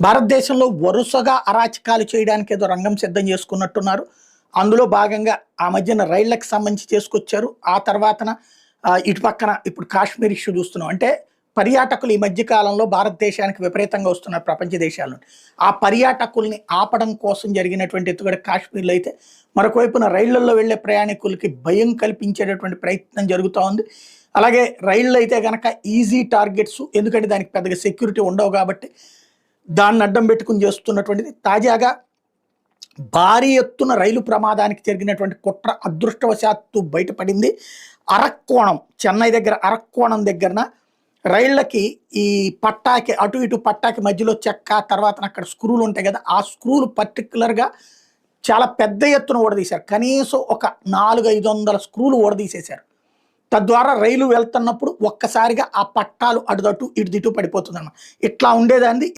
భారతదేశంలో వరుసగా అరాచకాలు చేయడానికి ఏదో రంగం సిద్ధం చేసుకున్నట్టున్నారు. అందులో భాగంగా ఆ మధ్యన రైళ్ళకు సంబంధించి చేసుకొచ్చారు. ఆ తర్వాతన ఇటు పక్కన ఇప్పుడు కాశ్మీర్ ఇష్యూ చూస్తున్నాం. అంటే పర్యాటకులు ఈ మధ్య కాలంలో భారతదేశానికి విపరీతంగా వస్తున్నారు ప్రపంచ దేశాల నుండి ఆ పర్యాటకుల్ని ఆపడం కోసం జరిగినటువంటి ఎత్తుగడ కాశ్మీర్లో అయితే మరొక వైపున రైళ్ళలో వెళ్ళే ప్రయాణికులకి భయం కల్పించేటటువంటి ప్రయత్నం జరుగుతూ ఉంది. అలాగే రైళ్ళు అయితే కనుక ఈజీ టార్గెట్స్ ఎందుకంటే దానికి పెద్దగా సెక్యూరిటీ ఉండవు కాబట్టి దాన్ని అడ్డం పెట్టుకుని చేస్తున్నటువంటిది. తాజాగా భారీ ఎత్తున రైలు ప్రమాదానికి జరిగినటువంటి కుట్ర అదృష్టవశాత్తు బయటపడింది. అరక్కోణం చెన్నై దగ్గర అరక్కోణం దగ్గరన రైళ్ళకి ఈ పట్టాకి అటు ఇటు పట్టాకి మధ్యలో చెక్క తర్వాత అక్కడ స్క్రూలు ఉంటాయి కదా ఆ స్క్రూలు పర్టికులర్గా చాలా పెద్ద ఎత్తున ఓడదీశారు కనీసం ఒక నాలుగు ఐదు వందల స్క్రూలు ఓడదీసేశారు తద్వారా రైలు వెళ్తున్నప్పుడు ఒక్కసారిగా ఆ పట్టాలు అటుదటు ఇటు ఇటు పడిపోతుందన్నమాట. ఇట్లా ఉండేదాన్ని.